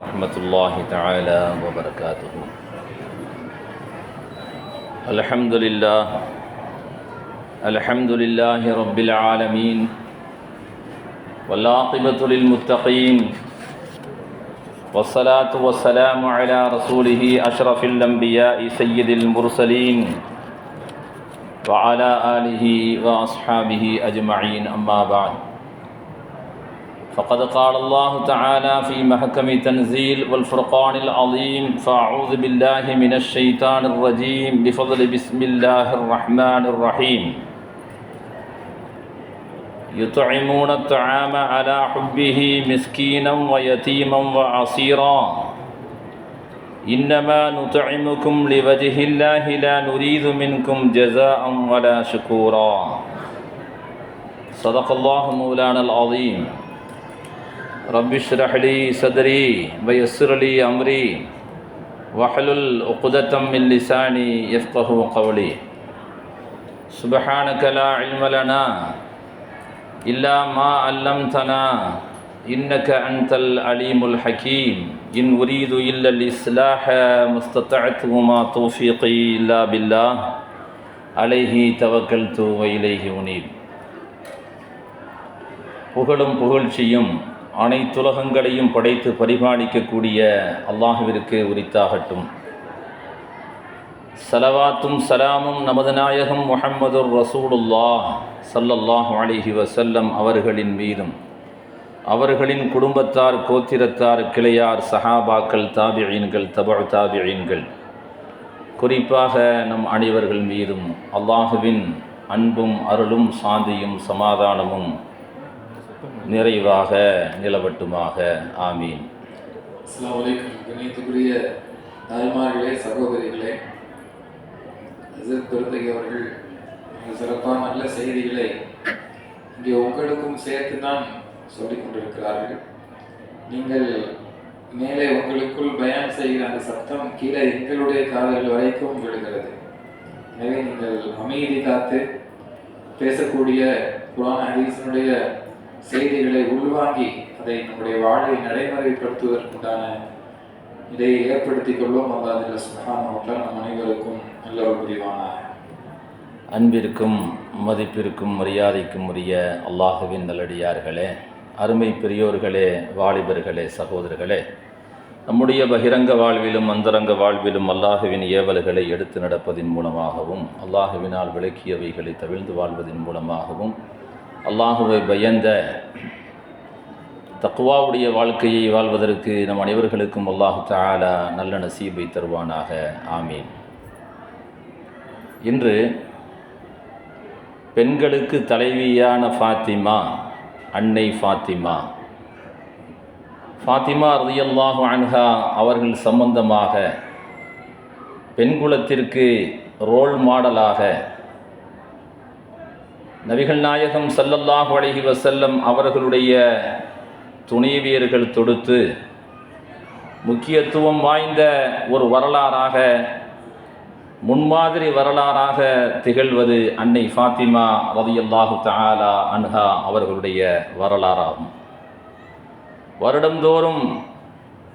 ورحمة الله تعالى وبركاته. الحمد لله الحمد لله رب العالمين والعاقبة للمتقين والصلاة والسلام على رسوله أشرف الأنبياء سيد المرسلين وعلى آله وأصحابه أجمعين. أما بعد فقد قال الله تعالى في محكم تنزيل والفرقان العظيم فأعوذ بالله من الشيطان الرجيم بفضل بسم الله الرحمن الرحيم. يطعمون الطعام على حبه مسكينا ويتيما وعصيرا. إنما نطعمكم لوجه الله لا نريد منكم جزاء ولا شكورا. صدق الله مولانا العظيم. رب اشرح لي صدري ويسر لي أمري واحلل عقدة من لساني يفقه قولي سبحانك لا علم لنا إلا ما علمتنا إنك أنت العليم الحكيم إن أريد إلا الإصلاح ما استطعت وما توفيقي إلا بالله عليه توكلت وإليه أنيب புகழும் புகழ்ச்சியும் அனைத்துலகங்களையும் படைத்து பரிபாலிக்கக்கூடிய அல்லாஹுவிற்கு உரித்தாகட்டும். சலவாத்தும் சலாமும் நமது நாயகம் முஹம்மது ரசூலுல்லா சல்லல்லாஹ் அலிஹி வசல்லம் அவர்களின் மீதும் அவர்களின் குடும்பத்தார் கோத்திரத்தார் கிளையார் சஹாபாக்கள் தாபியீன்கள் தபால் தாபியீன்கள் குறிப்பாக நம் அனைவர்கள் மீதும் அல்லாஹுவின் அன்பும் அருளும் சாந்தியும் சமாதானமும் நிறைவாக நிலவட்டுமாக. ஆமீன். அஸ்லாம் வலைக்கம் கணியத்துக்குரிய தாய்மார்களே சகோதரிகளே அசத் பெருந்தகை அவர்கள் சிறப்பான நல்ல செய்திகளை இங்கே உங்களுக்கும் சேர்த்து தான் சொல்லிக் கொண்டிருக்கிறார்கள். நீங்கள் மேலே உங்களுக்குள் பயன் செய்கிற அந்த சத்தம் கீழே எங்களுடைய காதுகள் வரைக்கும் விழுகிறது. எனவே நீங்கள் அமைதி காத்து பேசக்கூடிய குரான் ஹரீசனுடைய செய்திகளை உள்வாங்கி அதை நம்முடைய வாழ்வை நடைமுறைப்படுத்துவதற்குண்டான இதை ஏற்படுத்திக் கொள்வோம். அல்லாதில் சுகானவற்றால் நம் அனைவருக்கும் நல்ல ஒரு புரிவான அன்பிற்கும் மதிப்பிற்கும் மரியாதைக்கும் உரிய அல்லாஹுவின் நல்லடியார்களே அருமை பெரியோர்களே வாலிபர்களே சகோதரர்களே நம்முடைய பகிரங்க வாழ்விலும் அந்தரங்க வாழ்விலும் அல்லாஹுவின் ஏவல்களை எடுத்து நடப்பதின் மூலமாகவும் அல்லாஹுவினால் விளக்கியவைகளை தவிழ்ந்து வாழ்வதன் மூலமாகவும் அல்லாஹுவை பயந்த தக்குவாவுடைய வாழ்க்கையை வாழ்வதற்கு நம் அனைவர்களுக்கும் அல்லாஹு தாலா நல்ல நசீபை தருவானாக. ஆமீன். இன்று பெண்களுக்கு தலைவியான ஃபாத்திமா அன்னை ஃபாத்திமா. ஃபாத்திமா ரதியல்லாஹு அன்ஹா அவர்கள் சம்பந்தமாக பெண்குலத்திற்கு ரோல் மாடலாக நபிகள் நாயகம் சல்லல்லாஹு அலைஹி வசல்லம் அவர்களுடைய துணைவியர்கள் தொடுத்து முக்கியத்துவம் வாய்ந்த ஒரு வரலாறாக முன்மாதிரி வரலாறாக திகழ்வது அன்னை ஃபாத்திமா ரதியல்லாஹு தாலா அன்ஹா அவர்களுடைய வரலாறாகும். வருடந்தோறும்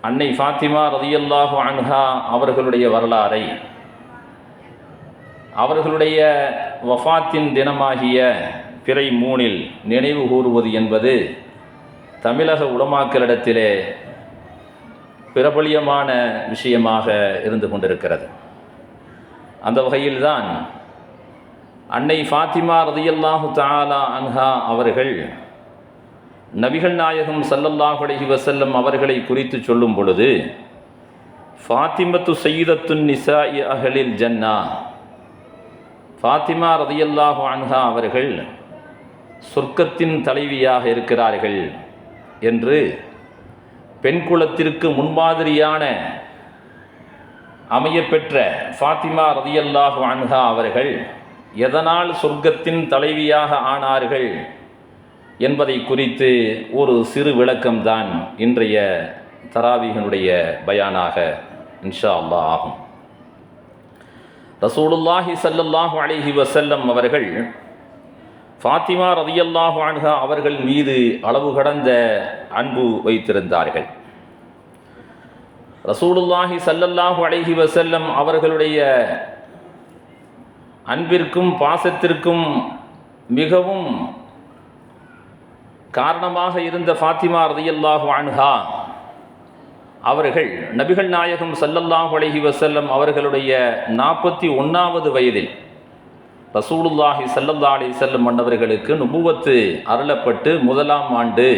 அன்னை ஃபாத்திமா ரதியல்லாஹு அன்ஹா அவர்களுடைய வரலாறை அவர்களுடைய வஃபாத்தின் தினமாகிய பிறை மூணில் நினைவு கூறுவது என்பது தமிழக உடமாக்களிடத்திலே பிரபலியமான விஷயமாக இருந்து கொண்டிருக்கிறது. அந்த வகையில்தான் அன்னை ஃபாத்திமா ரதியல்லாஹு தாலா அன்ஹா அவர்கள் நபிகள் நாயகம் சல்லல்லாஹு வசல்லம் அவர்களை குறித்து சொல்லும் பொழுது ஃபாத்திமத்து சையீதத்துன் நிசா அகலில் ஜன்னா ஃபாத்திமா ரதியல்லாஹு அன்ஹா அவர்கள் சொர்க்கத்தின் தலைவியாக இருக்கிறார்கள் என்று பெண் குலத்திற்கு முன்மாதிரியான அமையப்பெற்ற ஃபாத்திமா ரதியல்லாஹு அன்ஹா அவர்கள் எதனால் சொர்க்கத்தின் தலைவியாக ஆனார்கள் என்பதை குறித்து ஒரு சிறு விளக்கம்தான் இன்றைய தராவிகனுடைய பயானாக இன்ஷா அல்லாஹ் ஆகும். ரசூலுல்லாஹி சல்லல்லாஹு அலைஹி வசல்லம் அவர்கள் ஃபாத்திமா ரதியல்லாஹு அன்ஹா அவர்கள் மீது அளவு கடந்த அன்பு வைத்திருந்தார்கள். ரசூலுல்லாஹி சல்லல்லாஹு அலைஹி வசல்லம் அவர்களுடைய அன்பிற்கும் பாசத்திற்கும் மிகவும் காரணமாக இருந்த ஃபாத்திமா ரதியல்லாஹு அன்ஹா அவர்கள் நபிகள் நாயகம் சல்லல்லாஹ் அலஹி வசல்லம் அவர்களுடைய நாற்பத்தி ஒன்றாவது வயதில் ரசூலுல்லாஹி சல்லல்லா அலி செல்லம் மன்னவர்களுக்கு நுபுவத்து அருளப்பட்டு முதலாம் ஆண்டு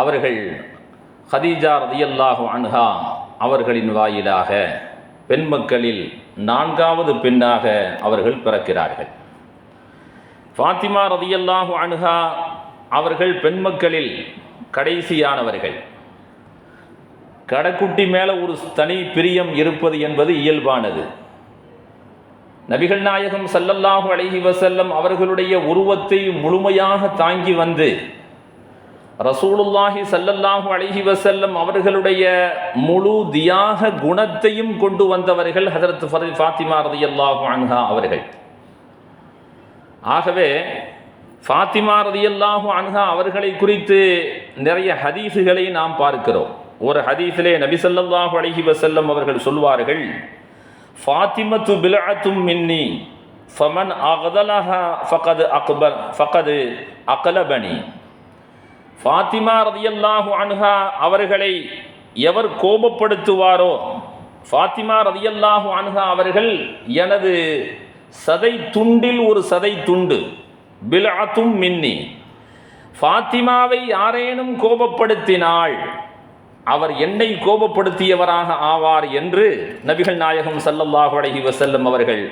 அவர்கள் ஹதீஜா ரதியல்லாஹு அன்ஹா அவர்களின் வாயிலாக பெண் மக்களில் நான்காவது பெண்ணாக அவர்கள் பிறக்கிறார்கள். ஃபாத்திமா ரதியல்லாஹு அனுகா அவர்கள் பெண் மக்களில் கடைசியானவர்கள். கடைக்குட்டி மேலே ஒரு தனி பிரியம் இருப்பது என்பது இயல்பானது. நபிகள் நாயகம் சல்லல்லாஹு அலைஹி வசல்லம் அவர்களுடைய உருவத்தை முழுமையாக தாங்கி வந்து ரசூலுல்லாஹி சல்லல்லாஹு அலைஹி வசல்லம் அவர்களுடைய முழு தியாக குணத்தையும் கொண்டு வந்தவர்கள் ஹதரத் ஃபரி ஃபாத்திமா ரதியல்லாஹு அன்ஹா அவர்கள். ஆகவே ஃபாத்திமா ரதி அல்லாஹு அன்ஹா அவர்களை குறித்து நிறைய ஹதீஸுகளை நாம் பார்க்கிறோம். ஒரு ஹதீஸிலே நபிசல்லாஹு அலஹி வசல்லம் அவர்கள் சொல்வார்கள் ஃபாத்திமத்து பில்அத்தும் மின்னி ஃபமன் அகதலஹா ஃபகது அக்பர் ஃபகது அகலபனி. ஃபாத்திமா ரதியல்லாஹு அனுஹா அவர்களை எவர் கோபப்படுத்துவாரோ ஃபாத்திமா ரதியல்லாஹு அனுஹா அவர்கள் எனது சதை துண்டில் ஒரு சதை துண்டு பிலாத்தும் மின்னி. ஃபாத்திமாவை யாரேனும் கோபப்படுத்தினாள் அவர் என்னை கோபப்படுத்தியவராக ஆவார் என்று நபிகள் நாயகம் சல்லல்லாஹு அலைஹி வசல்லம் அவர்கள்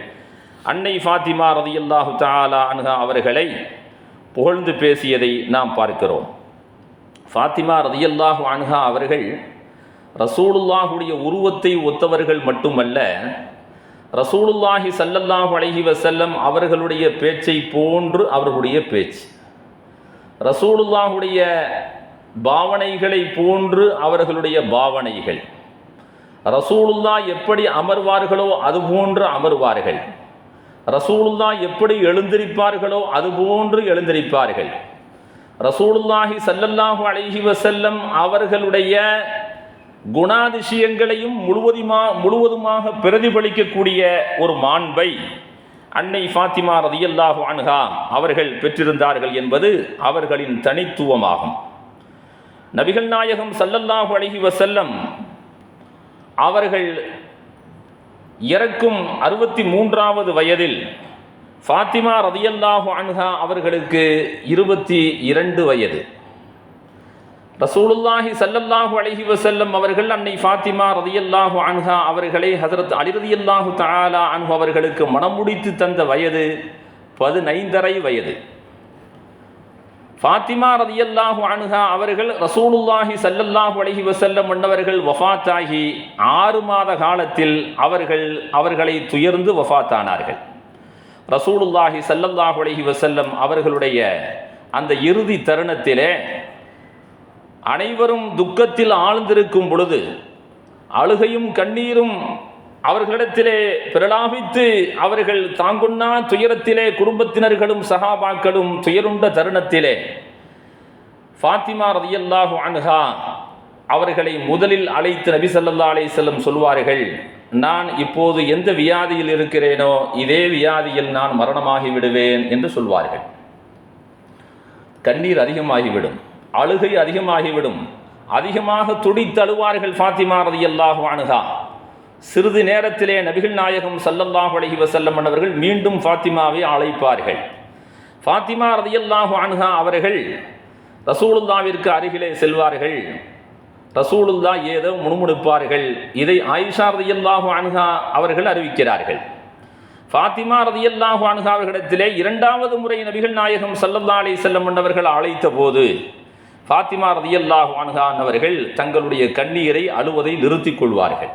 அன்னை ஃபாத்திமா ரதியல்லாஹு தாலா அன்ஹா அவர்களை புகழ்ந்து பேசியதை நாம் பார்க்கிறோம். ஃபாத்திமா ரதியல்லாஹு அன்ஹா அவர்கள் ரசூலுல்லாஹுடைய உருவத்தை ஒத்தவர்கள் மட்டுமல்ல ரசூலுல்லாஹி சல்லல்லாஹு அலைஹி வசல்லம் அவர்களுடைய பேச்சை போன்று அவர்களுடைய பேச்சு. ரசூலுல்லாஹுடைய பாவனைகளை போன்று அவர்களுடைய பாவனைகள். ரசூலுல்லா எப்படி அமர்வார்களோ அதுபோன்று அமர்வார்கள். ரசூலுல்லா எப்படி எழுந்திருப்பார்களோ அதுபோன்று எழுந்திருப்பார்கள். ரசூலுல்லாஹி சல்லல்லாஹு அலைஹி வசல்லம் அவர்களுடைய குணாதிசயங்களையும் முழுவதுமா முழுவதுமாக பிரதிபலிக்கக்கூடிய ஒரு மாண்பை அன்னை ஃபாத்திமா ரதியல்லாஹு அன்ஹா அவர்கள் பெற்றிருந்தார்கள் என்பது அவர்களின் தனித்துவமாகும். நபிகள் நாயகம் சல்லல்லாஹு அலைஹி வசல்லம் அவர்கள் இறக்கும் அறுபத்தி மூன்றாவது வயதில் ஃபாத்திமா ரதியல்லாஹு அன்ஹா அவர்களுக்கு இருபத்தி இரண்டு வயது. ரசூலுல்லாஹி சல்லல்லாஹு அலைஹி வசல்லம் அவர்கள் அன்னை ஃபாத்திமா ரதியல்லாஹு அன்ஹா அவர்களை ஹசரத் அலி ரதியல்லாஹு தாலா அன்ஹு அவர்களுக்கு மணமுடித்து தந்த வயது பதினைந்தரை வயது. ஃபாத்திமா ரதியல்லாஹு அணுகா அவர்கள் ரசூலுல்லாஹி சல்லல்லாஹு அலைஹி வசல்லம் மன்னவர்கள் வஃபாத்தாகி ஆறு மாத காலத்தில் அவர்கள் அவர்களை துயர்ந்து வஃபாத்தானார்கள். ரசூலுல்லாஹி சல்லல்லாஹு அலைஹி வசல்லம் அவர்களுடைய அந்த இறுதி தருணத்திலே அனைவரும் துக்கத்தில் ஆழ்ந்திருக்கும் பொழுது அழுகையும் கண்ணீரும் அவர்களிடத்திலே பிரலாபித்து அவர்கள் தாங்குண்ணா துயரத்திலே குடும்பத்தினர்களும் சகாபாக்களும் துயருண்ட தருணத்திலே. ஃபாத்திமா ரதியல்லாஹு அன்ஹா அவர்களை முதலில் அழைத்து நபி ஸல்லல்லாஹு அலை செல்லம் சொல்வார்கள் நான் இப்போது எந்த வியாதியில் இருக்கிறேனோ இதே வியாதியில் நான் மரணமாகி விடுவேன் என்று சொல்வார்கள். கண்ணீர் அதிகமாகிவிடும் அழுகை அதிகமாகிவிடும் அதிகமாக துடித்தழுவார்கள் ஃபாத்திமா ரதியல்லாஹு அனுகா சிறிது நேரத்திலே நபிகள் நாயகம் ஸல்லல்லாஹு அலஹி வசல்லம் அவர்கள் மீண்டும் ஃபாத்திமாவை அழைப்பார்கள். ஃபாத்திமா ரதியல்லாஹு அனுகா அவர்கள் ரசூலுல்லாவிற்கு அருகிலே செல்வார்கள். ரசூலுல்லா ஏதோ முணுமுணுப்பார்கள். இதை ஆயிஷா ரதியல்லாஹு அன்ஹா அவர்கள் அறிவிக்கிறார்கள். ஃபாத்திமா ரதியல்லாஹு அனுகா அவர்களிடத்திலே இரண்டாவது முறை நபிகள் நாயகம் சல்லல்லா அலி செல்லம் அவர்கள் அழைத்த போது ஃபாத்திமா ரதியல்லாஹு அன்ஹா அவர்கள் தங்களுடைய கண்ணீரை அழுவதை நிறுத்திக் கொள்வார்கள்.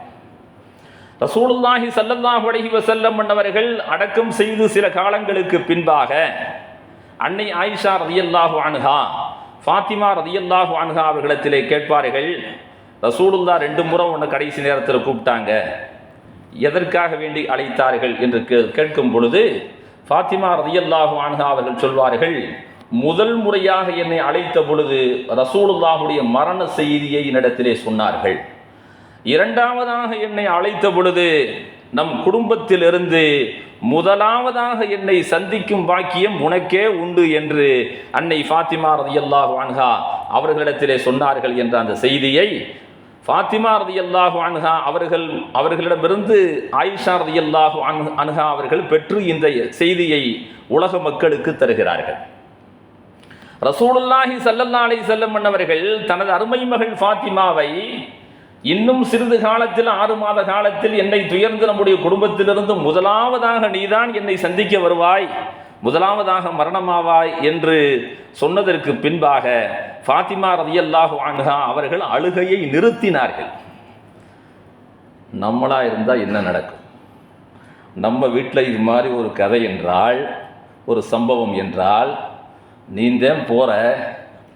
ரசூலுல்லாஹி சல்லல்லாஹு அலஹி வசல்லம் மன்னவர்கள் அடக்கம் செய்து சில காலங்களுக்கு பின்பாக அன்னை ஆயிஷா ரதியல்லாஹு அன்ஹா ஃபாத்திமா ரதியல்லாஹு அன்ஹா அவர்களிடத்திலே கேட்பார்கள் ரசூலுல்லா ரெண்டு முறை ஒன்று கடைசி நேரத்தில் கூப்பிட்டாங்க எதற்காக வேண்டி அழைத்தார்கள் என்று கே- கேட்கும் பொழுது ஃபாத்திமா ரதியல்லாஹு அன்ஹா அவர்கள் சொல்வார்கள் முதல் முறையாக என்னை அழைத்த பொழுது ரசூலுல்லாஹுடைய மரண செய்தியை என்னிடத்திலே சொன்னார்கள். இரண்டாவதாக என்னை அழைத்த பொழுது நம் குடும்பத்திலிருந்து முதலாவதாக என்னை சந்திக்கும் பாக்கியம் உனக்கே உண்டு என்று அன்னை ஃபாத்திமா ரதியல்லாஹு அன்ஹா அவர்களிடத்திலே சொன்னார்கள் என்ற அந்த செய்தியை ஃபாத்திமா ரதியல்லாஹு அன்ஹா அவர்கள் அவர்களிடமிருந்து ஆயிஷா ரதியல்லாஹு அனு அன்ஹா அவர்கள் பெற்று இந்த செய்தியை உலக மக்களுக்கு தருகிறார்கள். ரசூலுல்லாஹி ஸல்லல்லாஹு அலைஹி வஸல்லம் அவர்கள் தனது அருமை மகள் ஃபாத்திமாவை இன்னும் சிறிது காலத்தில் ஆறு மாத காலத்தில் என்னை துயர்ந்து நம்முடைய குடும்பத்திலிருந்து முதலாவதாக நீதான் என்னை சந்திக்க வருவாய் முதலாவதாக மரணமாவாய் என்று சொன்னதற்கு பின்பாக ஃபாத்திமா ரதியல்லாஹு அன்ஹா அவர்கள் அழுகையை நிறுத்தினார்கள். நம்மளாக இருந்தால் என்ன நடக்கும்? நம்ம வீட்டில் இது மாதிரி ஒரு கதை என்றால் ஒரு சம்பவம் என்றால் நீந்தேன் போகிற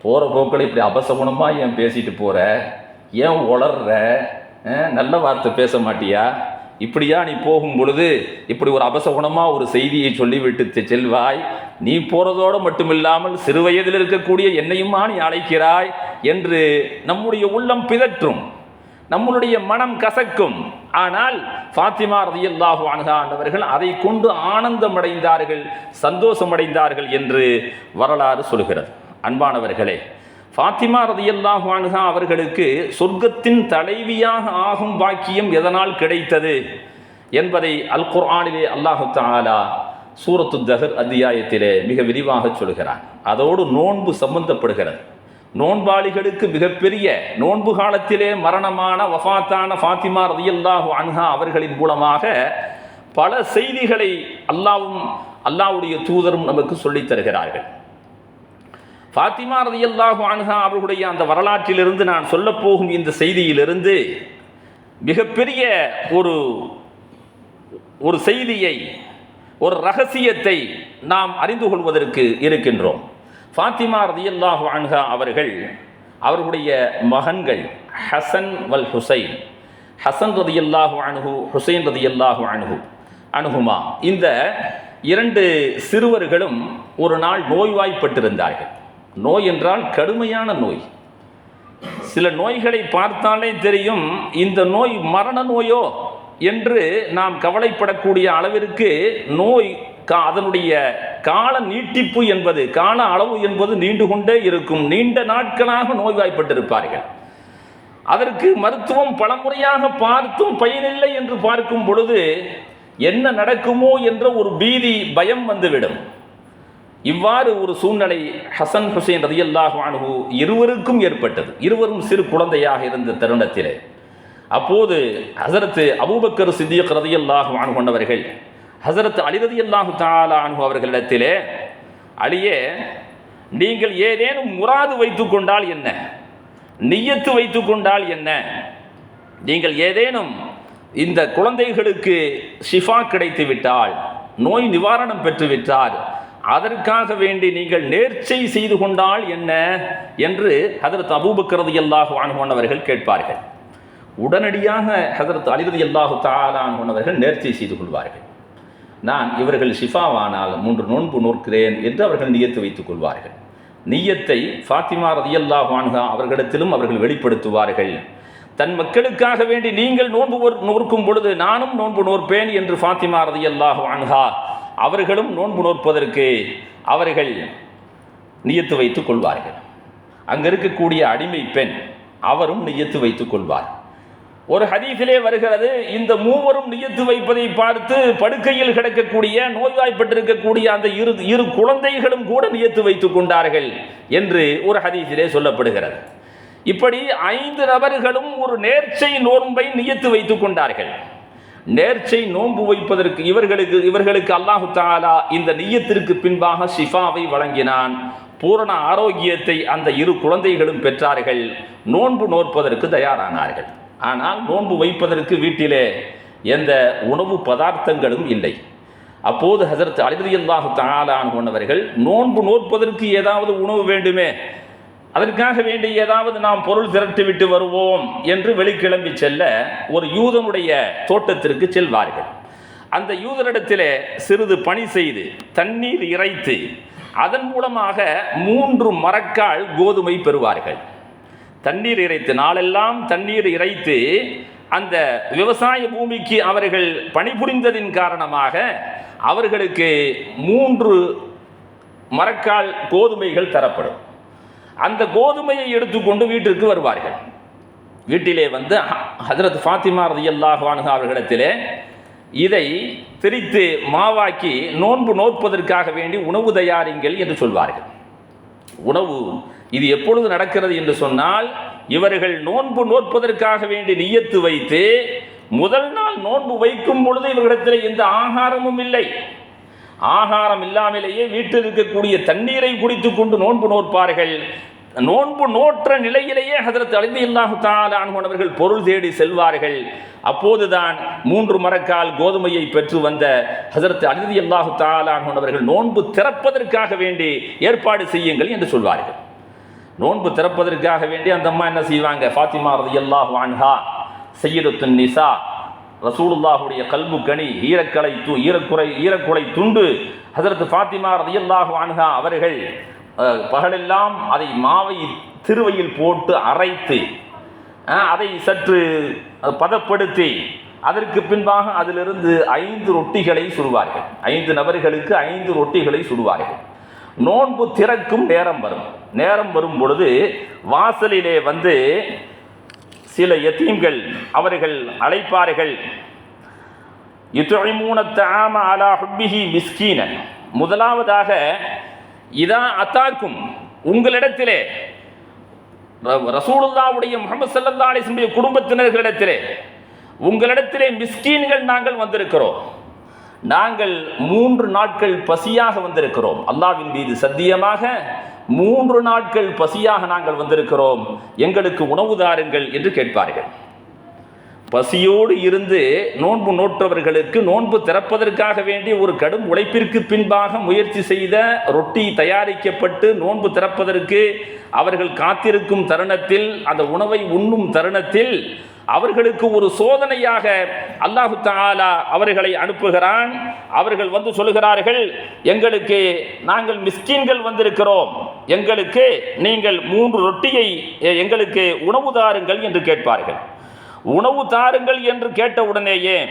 போகிற போக்கில் இப்படி அபசகுணமாக ஏன் பேசிட்டு போகிற ஏன் உளர்ற? நல்ல வார்த்தை பேச மாட்டியா? இப்படியா நீ போகும் பொழுது? இப்படி ஒரு அபசகுணமாக ஒரு செய்தியை சொல்லிவிட்டு செல்வாய். நீ போகிறதோடு மட்டுமில்லாமல் சிறு வயதில் இருக்கக்கூடிய என்னையுமா நீ அழைக்கிறாய் என்று நம்முடைய உள்ளம் பிதற்றும். நம்மளுடைய மனம் கசக்கும். ஆனால் ஃபாத்திமா ரதியல்லாஹு அன்ஹா ஆண்டவர்கள் அதை கொண்டு ஆனந்தமடைந்தார்கள் சந்தோஷமடைந்தார்கள் என்று வரலாறு சொல்கிறது. அன்பானவர்களே ஃபாத்திமா ரதியல்லாஹு அன்ஹா அவர்களுக்கு சொர்க்கத்தின் தலைவியாக ஆகும் பாக்கியம் எதனால் கிடைத்தது என்பதை அல் குர்ஆனிலே அல்லாஹு தாலா சூரத்து தஹர் அத்தியாயத்திலே மிக விரிவாக சொல்கிறார் அதோடு நோன்பு சம்பந்தப்படுகிறது. நோன்பாளிகளுக்கு மிகப்பெரிய நோன்பு காலத்திலே மரணமான வஃபாத்தான ஃபாத்திமா ரதியல்லாஹு அன்ஹா அவர்களின் மூலமாக பல செய்திகளை அல்லாவும் அல்லாவுடைய தூதரும் நமக்கு சொல்லித் தருகிறார்கள். ஃபாத்திமா ரதியல்லாஹு அனுகா அவர்களுடைய அந்த வரலாற்றிலிருந்து நான் சொல்லப் போகும் இந்த செய்தியிலிருந்து மிகப்பெரிய ஒரு ஒரு செய்தியை ஒரு ரகசியத்தை நாம் அறிந்து கொள்வதற்கு இருக்கின்றோம். ஃபாத்திமா ரதியல்லாஹு அன்ஹா அவர்கள் அவர்களுடைய மகன்கள் ஹசன் வல் ஹுசைன். ஹசன் ரதியல்லாஹு அணுகு ஹுசைன் ரதியல்லாஹு அணுகு அணுகுமா இந்த இரண்டு சிறுவர்களும் ஒரு நாள் நோய்வாய்ப்பட்டிருந்தார்கள். நோய் என்றால் கடுமையான நோய். சில நோய்களை பார்த்தாலே தெரியும் இந்த நோய் மரண நோயோ என்று நாம் கவலைப்படக்கூடிய அளவிற்கு நோய் கா அதனுடைய கால நீட்டிப்பு என்பது கால அளவு என்பது நீண்டு கொண்டே இருக்கும். நீண்ட நாட்களாக நோய்வாய்ப்பட்டிருப்பார்கள். அதற்கு மருத்துவம் பலமுறையாக பார்த்தும் பயனில்லை என்று பார்க்கும் பொழுது என்ன நடக்குமோ என்ற ஒரு பீதி பயம் வந்துவிடும். இவ்வாறு ஒரு சூழ்நிலை ஹசன் ஹுசைன் ரதியல்லாஹு அன்ஹு இருவருக்கும் ஏற்பட்டது. இருவரும் சிறு குழந்தையாக இருந்த தருணத்திலே. அப்போது ஹசரத்து அபூபக்கர் சித்தியக் ரதியல்லாஹு அன்ஹு கொண்டவர்கள் ஹசரத் அலி ரதியல்லாஹு தஆலா அன்ஹு அவர்களிடத்திலே அலியே நீங்கள் ஏதேனும் முராது வைத்துக்கொண்டால் என்ன? நியத்து வைத்து கொண்டால் என்ன? நீங்கள் ஏதேனும் இந்த குழந்தைகளுக்கு ஷிஃபா கிடைத்து விட்டால் நோய் நிவாரணம் பெற்றுவிட்டால் அதற்காக வேண்டி நீங்கள் நேர்ச்சை செய்து கொண்டால் என்ன என்று ஹதரத் அபூபக்ரது அல்லாஹு அவர்கள் கேட்பார்கள். உடனடியாக ஹதரத் அலிரதி அல்லாஹு கொண்டவர்கள் நேர்ச்சை செய்து கொள்வார்கள். நான் இவர்கள் ஷிஃபாவானால் மூன்று நோன்பு நோக்கிறேன் என்று அவர்கள் நியத்து வைத்துக் கொள்வார்கள். நியத்தை ஃபாத்திமா ரதியல்லாஹு வான்கா அவர்களிடத்திலும் அவர்கள் வெளிப்படுத்துவார்கள். தன் மக்களுக்காக வேண்டி நீங்கள் நோன்பு ஒரு- நோர்க்கும் பொழுது நானும் நோன்பு நோற்பேன் என்று ஃபாத்திமா ரதியல்லாஹ் வான்கா அவர்களும் நோன்பு நோற்பதற்கு அவர்கள் நியத்து வைத்துக் கொள்வார்கள். அங்கே இருக்கக்கூடிய அடிமை பெண் அவரும் நியத்து வைத்துக் கொள்வார். ஒரு ஹதீஸிலே வருகிறது இந்த மூவரும் நியத்து வைப்பதை பார்த்து படுக்கையில் கிடக்கக்கூடிய நோய்வாய்ப்பட்டிருக்கக்கூடிய அந்த இரு இரு குழந்தைகளும் கூட நியத்து வைத்துக் கொண்டார்கள் என்று ஒரு ஹதீஸிலே சொல்லப்படுகிறது. இப்படி ஐந்து நபர்களும் ஒரு நேர்ச்சை நோன்பை நியத்து வைத்துக் கொண்டார்கள். நேர்ச்சை நோன்பு வைப்பதற்கு இவர்களுக்கு இவர்களுக்கு அல்லாஹு தாலா இந்த நீயத்திற்கு பின்பாக ஷிஃபாவை வழங்கினான். பூரண ஆரோக்கியத்தை அந்த இரு குழந்தைகளும் பெற்றார்கள். நோன்பு நோற்பதற்கு தயாரானார்கள். ஆனால் நோன்பு வைப்பதற்கு வீட்டிலே எந்த உணவு பதார்த்தங்களும் இல்லை. அப்போது ஹசரத் அலிரதியல்லாஹு தாலான் கொண்டவர்கள் நோன்பு நோற்பதற்கு ஏதாவது உணவு வேண்டுமே? அதற்காக வேண்டி ஏதாவது நாம் பொருள் திரட்டி விட்டு வருவோம் என்று வெளிக்கிளம்பி செல்ல ஒரு யூதனுடைய தோட்டத்திற்கு செல்வார்கள். அந்த யூதரிடத்திலே சிறிது பணி செய்து தண்ணீர் இறைத்து அதன் மூலமாக மூன்று மரக்கால் கோதுமை பெறுவார்கள். தண்ணீர் இறைத்து நாளெல்லாம் தண்ணீர் இறைத்து அந்த விவசாய பூமிக்கு அவர்கள் பணிபுரிந்ததின் காரணமாக அவர்களுக்கு மூன்று மரக்கால் கோதுமைகள் தரப்படும். அந்த கோதுமையை எடுத்துக்கொண்டு வீட்டிற்கு வருவார்கள். வீட்டிலே வந்து ஹசரத் ஃபாத்திமா ரதியல்லாஹு அன்ஹா அவர்களிடத்திலே இதை திரித்து மாவாக்கி நோன்பு நோற்பதற்காக வேண்டி உணவு தயாரிங்கள் என்று சொல்வார்கள். உணவு இது எப்பொழுது நடக்கிறது என்று சொன்னால் இவர்கள் நோன்பு நோற்பதற்காக வேண்டி நியத்து வைத்து முதல் நாள் நோன்பு வைக்கும் பொழுது இவர்களிடத்தில் எந்த ஆகாரமும் இல்லை. ஆகாரம் இல்லாமலேயே வீட்டில் இருக்கக்கூடிய தண்ணீரை குடித்து கொண்டு நோன்பு நோற்பார்கள். நோன்பு நோற்ற நிலையிலேயே ஹதரத் அழிந்து இல்லாஹு அவர்கள் பொருள் தேடி செல்வார்கள். அப்போதுதான் மூன்று மரக்கால் கோதுமையை பெற்று வந்த ஹசரத் அழிந்து அல்லாஹு அவர்கள் நோன்பு திறப்பதற்காக வேண்டி ஏற்பாடு செய்யுங்கள் என்று சொல்வார்கள். நோன்பு திறப்பதற்காக வேண்டி அந்த அம்மா என்ன செய்வாங்க? ஃபாத்திமா ரதி அல்லாஹ் வான்ஹா சையீதத்துன் நிசா ரசூலுல்லாஹுடைய கல்பு கனி ஈரக்கலை து ஈரக்குறை ஈரக்குலை துண்டு. ஹசரத் ஃபாத்திமா ரதியல்லாஹு அன்ஹா அவர்கள் பகலெல்லாம் அதை மாவை திருவையில் போட்டு அரைத்து அதை சற்று பதப்படுத்தி அதற்கு பின்பாக அதிலிருந்து ஐந்து ரொட்டிகளை சுடுவார்கள். ஐந்து நபர்களுக்கு ஐந்து ரொட்டிகளை சுடுவார்கள். நோன்பு திறக்கும் நேரம் வரும். நேரம் வரும் பொழுது வாசலிலே வந்து சில எத்தீம்கள் அவர்கள் அழைப்பார்கள். யுத்தழிமூன தாம அலா ஹுப்பிஹி மிஸ்கீனன் முதலாவதாக இதா அத்தாக்கும் உங்களிடத்திலே ர- ரசூலுல்லாவுடைய முகமது சல்லா அலிஸ்லுடைய குடும்பத்தினர்களிடத்திலே உங்களிடத்திலே மிஸ்கீன்கள் நாங்கள் வந்திருக்கிறோம். நாங்கள் மூன்று நாட்கள் பசியாக வந்திருக்கிறோம். அல்லாவின் மீது சத்தியமாக மூன்று நாட்கள் பசியாக நாங்கள் வந்திருக்கிறோம். எங்களுக்கு உணவு தாருங்கள் என்று கேட்பார்கள். பசியோடு இருந்து நோன்பு நோற்றவர்களுக்கு நோன்பு திறப்பதற்காக வேண்டி ஒரு கடும் உழைப்பிற்கு பின்பாக முயற்சி செய்த ரொட்டி தயாரிக்கப்பட்டு நோன்பு திறப்பதற்கு அவர்கள் காத்திருக்கும் தருணத்தில் அந்த உணவை உண்ணும் தருணத்தில் அவர்களுக்கு ஒரு சோதனையாக அல்லாஹு தாலா அவர்களை அனுப்புகிறான். அவர்கள் வந்து சொல்கிறார்கள் எங்களுக்கு நாங்கள் மிஸ்கின்கள் வந்திருக்கிறோம். எங்களுக்கு நீங்கள் மூன்று ரொட்டியை எங்களுக்கு உணவு தாருங்கள் என்று கேட்பார்கள். உணவு தாருங்கள் என்று கேட்ட உடனேயே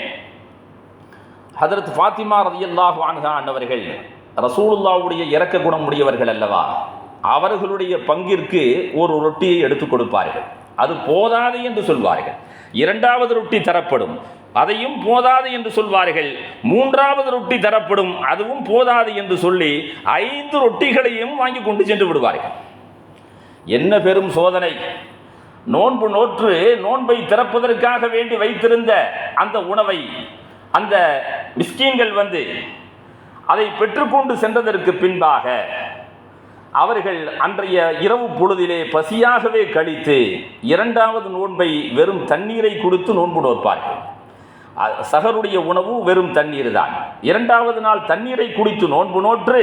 ஹதரத் ஃபாத்திமா ரதியல்லாஹு அன்ஹா அன்னவர்கள் ரசூலுல்லாவுடைய இறக்க குணம் உடையவர்கள் அல்லவா? அவர்களுடைய பங்கிற்கு ஒரு ரொட்டியை எடுத்துக் கொடுப்பார்கள். அது போதாது என்று சொல்வார்கள். இரண்டாவது ரொட்டி தரப்படும் அதையும் போதாது என்று சொல்வார்கள். மூன்றாவது ரொட்டி தரப்படும் அதுவும் போதாது என்று சொல்லி ஐந்து ரொட்டிகளையும் வாங்கி கொண்டு சென்று விடுவார்கள். என்ன பெரும் சோதனை. நோன்பு நோற்று நோன்பை திறப்பதற்காக வேண்டி வைத்திருந்த அந்த உணவை அந்த மிஸ்கீன்கள் வந்து அதை பெற்றுக்கொண்டு சென்றதற்கு பின்பாக அவர்கள் அன்றைய இரவு பொழுதிலே பசியாகவே கழித்து இரண்டாவது நோன்பை வெறும் தண்ணீரை கொடுத்து நோன்பு நோற்பார்கள் சகருடைய உணவு வெறும் தண்ணீர் தான். இரண்டாவது நாள் தண்ணீரை குடித்து நோன்பு நோற்று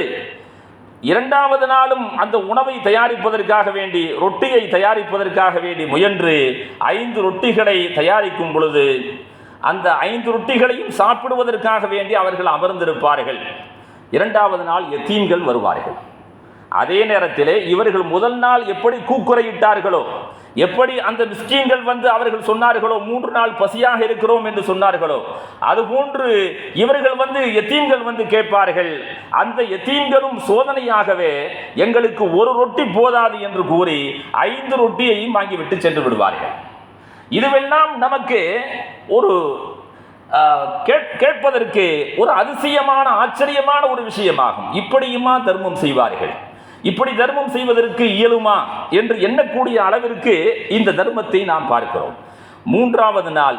இரண்டாவது நாளும் அந்த உணவை தயாரிப்பதற்காக வேண்டி ரொட்டியை தயாரிப்பதற்காக வேண்டி முயன்று ஐந்து ரொட்டிகளை தயாரிக்கும் பொழுது அந்த ஐந்து ரொட்டிகளையும் சாப்பிடுவதற்காக வேண்டி அவர்கள் அமர்ந்திருப்பார்கள். இரண்டாவது நாள் எத்தீன்கள் வருவார்கள். அதே நேரத்திலே இவர்கள் முதல் நாள் எப்படி கூக்குறையிட்டார்களோ எப்படி அந்த மிஸ்கீன்கள் வந்து அவர்கள் சொன்னார்களோ மூன்று நாள் பசியாக இருக்கிறோம் என்று சொன்னார்களோ அதுபோன்று இவர்கள் வந்து எத்தீம்கள் வந்து கேட்பார்கள் அந்த எத்தீம்களும் சோதனையாகவே எங்களுக்கு ஒரு ரொட்டி போதாது என்று கூறி ஐந்து ரொட்டியையும் வாங்கிவிட்டு சென்று விடுவார்கள். இதுவெல்லாம் நமக்கு ஒரு கேட்- கேட்பதற்கு ஒரு அதிசயமான ஆச்சரியமான ஒரு விஷயமாகும். இப்படியுமா தர்மம் செய்வார்கள்? இப்படி தர்மம் செய்வதற்கு இயலுமா என்று எண்ணக்கூடிய அளவிற்கு இந்த தர்மத்தை நாம் பார்க்கிறோம். மூன்றாவது நாள்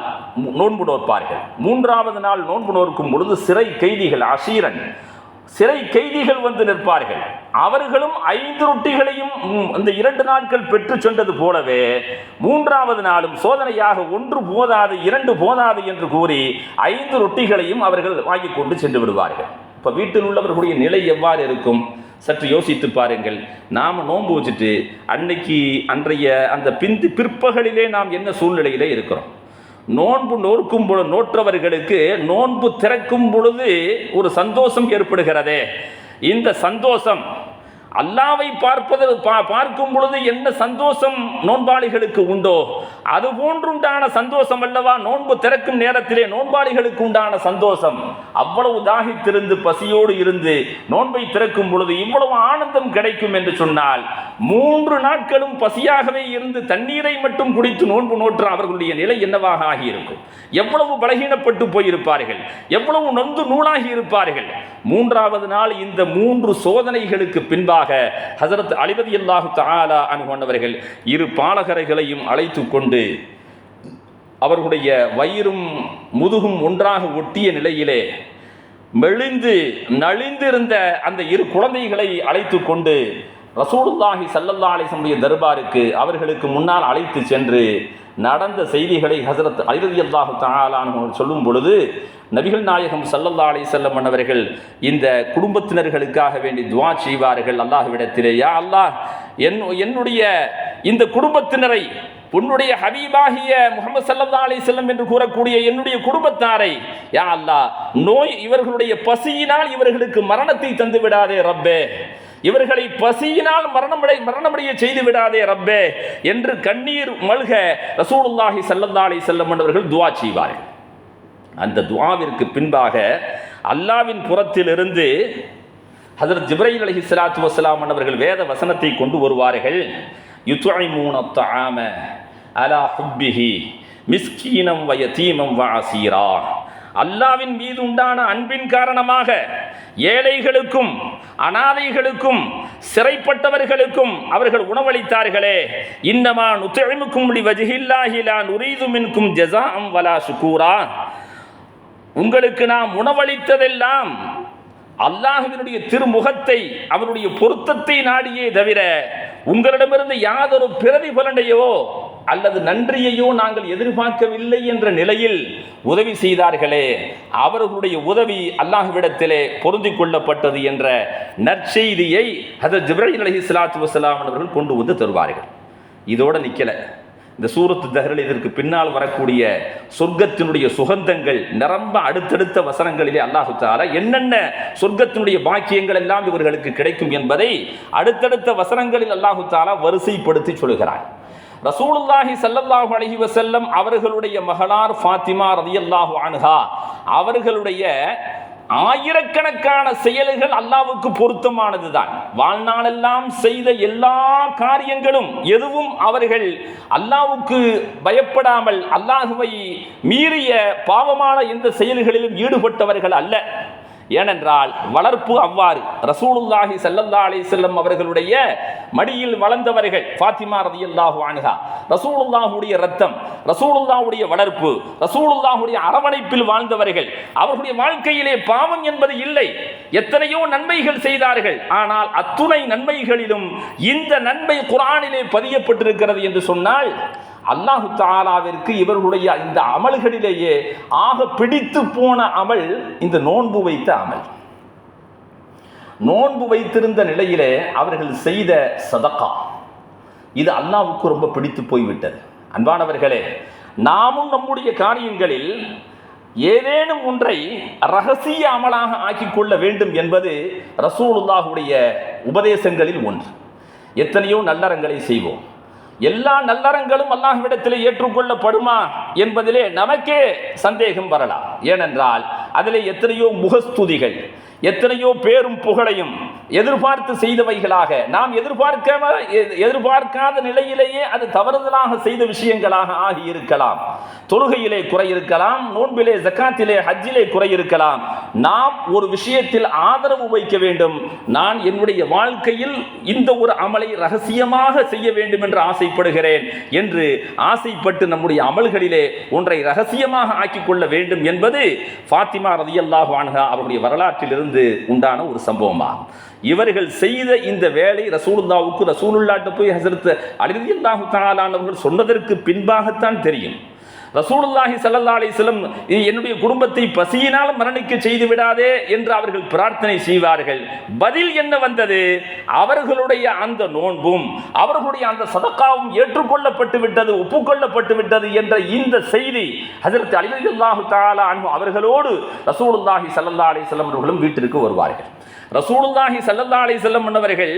நோன்பு நோற்பார்கள் மூன்றாவது நாள் நோன்பு நோக்கும் பொழுது சிறை கைதிகள் அசீரன். சிறை கைதிகள் வந்து நிற்பார்கள். அவர்களும் ஐந்து ரொட்டிகளையும் அந்த இரண்டு நாட்கள் பெற்று சென்றது போலவே மூன்றாவது நாளும் சோதனையாக ஒன்று போதாது இரண்டு போதாது என்று கூறி ஐந்து ரொட்டிகளையும் அவர்கள் வாங்கி கொண்டு சென்று விடுவார்கள். இப்போ வீட்டில் உள்ளவர்களுடைய நிலை எவ்வாறு இருக்கும்? சற்று யோசித்து பாருங்கள். நாம் நோன்பு வச்சுட்டு அன்னைக்கு அன்றைய அந்த பிந்தி பிற்பகலிலே நாம் என்ன சூழ்நிலையிலே இருக்கிறோம்? நோன்பு நோக்கும் பொழுது நோற்றவர்களுக்கு நோன்பு திறக்கும் பொழுது ஒரு சந்தோஷம் ஏற்படுகிறதே. இந்த சந்தோஷம் அல்லாவை பார்ப்பது பா- பார்க்கும் பொழுது என்ன சந்தோஷம் நோன்பாளிகளுக்கு உண்டோ? அது போன்றுண்டான சந்தோஷம் அல்லவா? நோன்பு திறக்கும் நேரத்திலே நோன்பாளிகளுக்கு உண்டான சந்தோஷம். அவ்வளவு தாகித்திருந்து பசியோடு இருந்து நோன்பை திறக்கும் பொழுது இவ்வளவு ஆனந்தம் கிடைக்கும் என்று சொன்னால் மூன்று நாட்களும் பசியாகவே இருந்து தண்ணீரை மட்டும் குடித்து நோன்பு நோற்ற அவர்களுடைய நிலை என்னவாக ஆகியிருக்கும்? எவ்வளவு பலகீனப்பட்டு போயிருப்பார்கள்? எவ்வளவு நொந்து நூலாகி இருப்பார்கள்? மூன்றாவது நாள் இந்த மூன்று சோதனைகளுக்கு பின்பாக ஹசரத் அலிபதி அல்லாஹு தாலா அனுகொண்டவர்கள் இரு பாலகரைகளையும் அழைத்து கொண்டு அவர்களுடைய வயிறும் முதுகும் ஒன்றாக ஒட்டிய நிலையிலே மெலிந்து நலிந்திருந்த அந்த இரு குழந்தைகளை அழைத்து கொண்டு ரசூலுல்லாஹி சல்லல்லா அலிசமுடைய தர்பாருக்கு அவர்களுக்கு முன்னால் அழைத்து சென்று நடந்த செய்திகளை ஹசரத் அலிரதி அல்லாஹு தாலானு சொல்லும் பொழுது நபிகள் நாயகம் சல்லல்லா அலி செல்லம் அவர்கள் இந்த குடும்பத்தினர்களுக்காக வேண்டி துவா செய்வார்கள் அல்லாஹ்விடத்திலே. யா அல்லாஹ் என் என்னுடைய இந்த குடும்பத்தினரை உன்னுடைய ஹபீபாகிய முகமது சல்லா அலி செல்லம் என்று கூறக்கூடிய என்னுடைய குடும்பத்தாரை யா அல்லாஹ் நோய் இவர்களுடைய பசியினால் இவர்களுக்கு மரணத்தை தந்து விடாதே ரப்பே. இவர்களை பசியினால் மரணமடை மரணமடைய செய்து விடாதே ரப்பே என்று கண்ணீர் மல்க ரசூலுல்லாஹி ஸல்லல்லாஹு அலைஹி வஸல்லம் துவா செய்வார்கள். அந்த துவாவிற்கு பின்பாக அல்லாவின் புறத்திலிருந்து ஹஜரத் ஜிப்ரைல் அலைஹி சலாத்து வசலாம் அவர்கள் வேத வசனத்தை கொண்டு வருவார்கள். யுத்இமூன தஆம அலா ஹுப்பிஹி மிஸ்கீனம் வயதீமம் வாசீரா வ அசீரா. அல்லாவின் மீது உண்டான அன்பின் காரணமாக ஏழைகளுக்கும் அனாதைகளுக்கும் சிறைப்பட்டவர்களுக்கும் அவர்கள் உணவளித்தார்களே. இன்னமா நுத்திமுக்கும் வஜிஹில்லாஹி உரீதுமின்கும் ஜசா அம் வலா ஷுக்கூரா உங்களுக்கு நாம் உணவளித்ததெல்லாம் அல்லாஹுவினுடைய திருமுகத்தை அவருடைய பொருத்தத்தை நாடியே தவிர உங்களிடமிருந்து யாதொரு பிரதிபலனையோ அல்லது நன்றியையோ நாங்கள் எதிர்பார்க்கவில்லை என்ற நிலையில் உதவி செய்தார்களே அவர்களுடைய உதவி அல்லாஹ்விடத்திலே பொருந்தி கொள்ளப்பட்டது என்ற நற்செய்தியை அதர் ஜிப்ரஹிம் அலஹி சலாத்து வசலாம் அவர்கள் கொண்டு வந்து தருவார்கள். இதோடு நிற்கலை இந்த சூரத்து தஹரில் இதற்கு பின்னால் வரக்கூடிய சொர்க்கத்தினுடைய சுகந்தங்கள் நிரம்ப அடுத்தடுத்த வசனங்களிலே அல்லாஹு தாலா என்னென்ன சொர்க்கத்தினுடைய பாக்கியங்கள் எல்லாம் இவர்களுக்கு கிடைக்கும் என்பதை அடுத்தடுத்த வசனங்களில் அல்லாஹு தாலா வரிசைப்படுத்தி சொல்கிறார். ரசூலுல்லாஹி சல்லல்லாஹு அலஹி வசல்லம் அவர்களுடைய மகளார் ஃபாத்திமா ரலியல்லாஹு அனுகா அவர்களுடைய ஆயிரக்கணக்கான செயல்கள் அல்லாவுக்கு பொருத்தமானதுதான். வாழ்நாளெல்லாம் செய்த எல்லா காரியங்களும் எதுவும் அவர்கள் அல்லாவுக்கு பயப்படாமல் அல்லாஹுவை மீறிய பாவமான எந்த செயல்களிலும் ஈடுபட்டவர்கள் அல்ல. ஏனென்றால் வளர்ப்பு அவ்வாறு. ரசூலுல்லாஹி சல்லல்லா அலி செல்லம் அவர்களுடைய மடியில் வளர்ந்தவர்கள் ஃபாத்திமா ரதியல்லாஹு அன்ஹா. ரசூலுல்லாஹுடைய ரத்தம் ரசூலுல்லாஹுடைய வளர்ப்பு ரசூலுல்லாஹுடைய அரவணைப்பில் வாழ்ந்தவர்கள். அவர்களுடைய வாழ்க்கையிலே பாவம் என்பது இல்லை. எத்தனையோ நன்மைகள் செய்தார்கள். ஆனால் அத்துணை நன்மைகளிலும் இந்த நன்மை குரானிலே பதியப்பட்டிருக்கிறது என்று சொன்னால் அல்லாஹு தாலாவிற்கு இவர்களுடைய இந்த அமல்களிலேயே ஆக பிடித்து போன அமல் இந்த நோன்பு வைத்த அமல். நோன்பு வைத்திருந்த நிலையிலே அவர்கள் செய்த சதக்கா. இது அல்லாவுக்கு ரொம்ப பிடித்து போய்விட்டது. அன்பானவர்களே நாமும் நம்முடைய காரியங்களில் ஏதேனும் ஒன்றை ரகசிய அமலாக ஆக்கிக்கொள்ள வேண்டும் என்பது ரசூலுல்லாஹுடைய உபதேசங்களில் ஒன்று. எத்தனையோ நல்லறங்களை செய்வோம். எல்லா நல்லறங்களும் அல்லாஹ்விடத்தில் ஏற்றுக்கொள்ளப்படுமா என்பதிலே நமக்கே சந்தேகம் வரலாம். ஏனென்றால் அதிலே எத்தனையோ முகஸ்துதிகள் எத்தனையோ பேரும் புகழையும் எதிர்பார்த்து செய்தவைகளாக. நாம் எதிர்பார்க்காம எதிர்பார்க்காத நிலையிலேயே அது தவறுதலாக செய்த விஷயங்களாக ஆகி இருக்கலாம். தொழுகையிலே குறை இருக்கலாம் நோன்பிலே ஜக்காத்திலே ஹஜ்ஜிலே குறை இருக்கலாம். நாம் ஒரு விஷயத்தில் ஆதரவு வைக்க வேண்டும். நான் என்னுடைய வாழ்க்கையில் இந்த ஒரு அமலை ரகசியமாக செய்ய வேண்டும் என்று ஆசைப்படுகிறேன் என்று ஆசைப்பட்டு நம்முடைய அமல்களிலே ஒன்றை ரகசியமாக ஆக்கிக் கொள்ள வேண்டும் என்பது ஃபாத்திமா ரதியல்லாஹ் அன்ஹா அவருடைய வரலாற்றிலிருந்து உண்டான ஒரு சம்பவமாகும். இவர்கள் செய்த இந்த வேலை ரசூலுல்லாவுக்கு ரசூலுல்லாட்ட போய் ஹசரத் அலிரதியல்லாஹு தாலானவர்கள் சொன்னதற்கு பின்பாகத்தான் தெரியும். ரசூலுல்லாஹி சல்லா அலிஸ்லம் என்னுடைய குடும்பத்தை பசியினால் மரணிக்க செய்து விடாதே என்று அவர்கள் பிரார்த்தனை செய்வார்கள். பதில் என்ன வந்தது? அவர்களுடைய அந்த நோன்பும் அவர்களுடைய அந்த சதக்காவும் ஏற்றுக்கொள்ளப்பட்டு விட்டது ஒப்புக்கொள்ளப்பட்டு விட்டது என்ற இந்த செய்தி அதற்கு அலி தாலா அன்பு அவர்களோடு ரசூலுல்லாஹி சல்லா அலிஸ்லம் அவர்களும் வீட்டிற்கு வருவார்கள். ரசூலுல்லாஹி சல்லல்லா அலி செல்லம் மன்னவர்கள்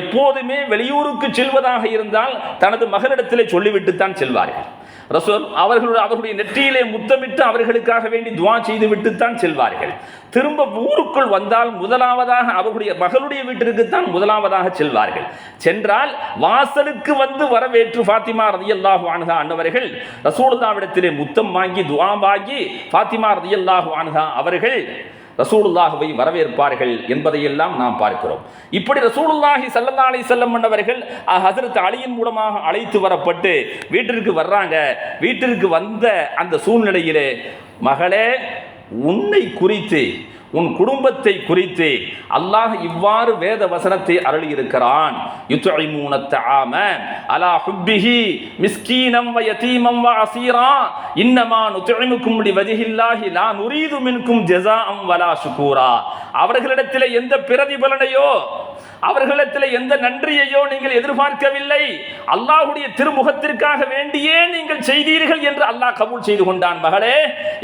எப்போதுமே வெளியூருக்கு செல்வதாக இருந்தால் தனது மகளிடத்திலே சொல்லிவிட்டு தான் செல்வார்கள். ரசூல் அவர்களுடைய அவர்களுடைய நெற்றியிலே முத்தமிட்டு அவர்களுக்காக வேண்டி துவா செய்து விட்டுத்தான் செல்வார்கள். திரும்ப ஊருக்குள் வந்தால் முதலாவதாக அவர்களுடைய மகளுடைய வீட்டிற்குத்தான் முதலாவதாக செல்வார்கள். சென்றால் வாசலுக்கு வந்து வரவேற்று ஃபாத்திமா ரதியல்லாஹு அனுகா அன்னவர்கள் ரசூலுதாவிடத்திலே முத்தம் வாங்கி துவா வாங்கி ஃபாத்திமா ரதியல்லாஹு அனுகா அவர்கள் ரசூலுல்லாஹுவை வரவேற்பார்கள் என்பதையெல்லாம் நாம் பார்க்கிறோம். இப்படி ரசூலுல்லாஹி சல்லல்லா அலி செல்லம் அவர்கள் ஹசரத் அலியின் மூலமாக அழைத்து வரப்பட்டு வீட்டிற்கு வர்றாங்க. வீட்டிற்கு வந்த அந்த சூழ்நிலையிலே மகளே உன்னை குறித்து உன் குடும்பத்தை குறித்து அல்லாஹ் இவ்வாறு வேத வசனத்தை அருளி இருக்கிறான் ஆம அலா ஹுப்பிஹி மிஸ்கீனம் வ யதீமம் வ அசீரா இன்னமா நுத்இமுக்கும் லிவஜிஹில்லாஹி லா நுரீது மின்கும் ஜஸாஅம் வலா ஷுகூரா. அவர்களிடத்தில் எந்த பிரதிபலனையோ அவர்களிடத்தில் எந்த நன்றியையோ நீங்கள் எதிர்பார்க்கவில்லை. அல்லாஹுடைய திருமுகத்திற்காக வேண்டியே நீங்கள் செய்தீர்கள் என்று அல்லாஹ் கபூல் செய்து கொண்டான் மகளே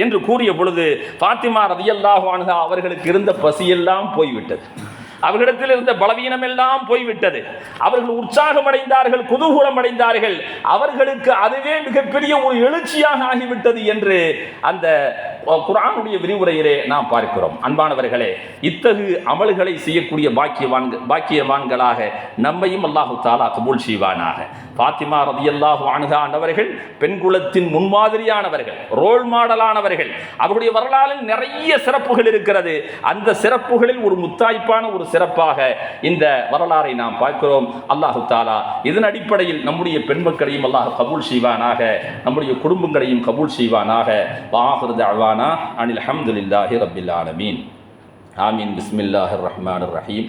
என்று கூறிய பொழுது பாத்திமா ரதியல்லாஹு அன்ஹா அவர்களுக்கு இருந்த பசியெல்லாம் போய்விட்டது. அவர்களிடத்தில் இருந்த பலவீனம் எல்லாம் போய்விட்டது. அவர்கள் உற்சாகம் அடைந்தார்கள் குதூகூலம் அடைந்தார்கள். அவர்களுக்கு அதுவே மிகப்பெரிய ஒரு எழுச்சியாக ஆகிவிட்டது என்று அந்த குரானுடைய விரிவுரையிலே நாம் பார்க்கிறோம். அன்பானவர்களே இத்தகு அமல்களை செய்யக்கூடிய பாக்கியவான் பாக்கியவான்களாக நம்மையும் அல்லாஹு தாலா கபூல் செய்வானாக. பாத்திமா ரதி அல்லாஹு அணுகாண்டவர்கள் பெண் குலத்தின் முன்மாதிரியானவர்கள் ரோல் மாடலானவர்கள். அவருடைய வரலாறில் நிறைய சிறப்புகள் இருக்கிறது. அந்த சிறப்புகளில் ஒரு முத்தாய்ப்பான ஒரு சிறப்பாக இந்த வரலாறை நாம் பார்க்கிறோம். அல்லாஹு தாலா இதன் அடிப்படையில் நம்முடைய பெண் மக்களையும் அல்லாஹ் கபூல் செய்வானாக. நம்முடைய குடும்பங்களையும் கபூல் செய்வானாக. வாஹிருத அவானா அனில் அஹமதுல்லாஹி ரபில் ஆலமீன். ஆமீன். பிஸ்மில்லாஹிர் ரஹ்மான் ரஹீம்.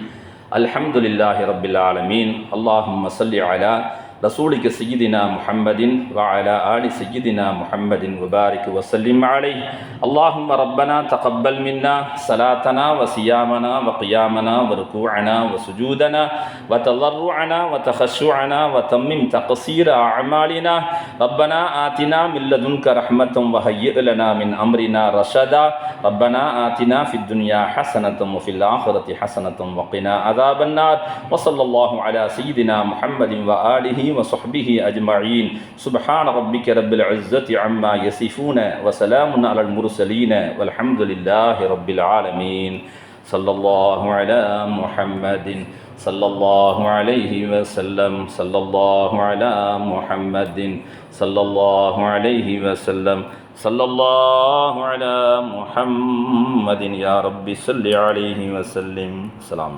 رسولك سيدنا محمد وعلى آل سيدنا محمد وبارك وسلم عليه. اللهم ربنا تقبل منا صلاتنا وصيامنا وقيامنا وركوعنا وسجودنا وتضرعنا وتخشعنا وتمم تقصير أعمالنا. ربنا آتنا من لدنك رحمة وهيئ لنا من أمرنا رشدا. ربنا آتنا في الدنيا حسنة وفي الآخرة حسنة وقنا عذاب النار. وصلى الله على سيدنا محمد وآله وصحبه أجمعين. سبحان ربك رب العزة عما يصفون وسلام على المرسلين والحمد لله رب العالمين. صلى الله على محمد صلى الله عليه وسلم. صلى الله على محمد صلى الله عليه وسلم. صلى الله على محمد يا رب صل عليه وسلم. عليكم.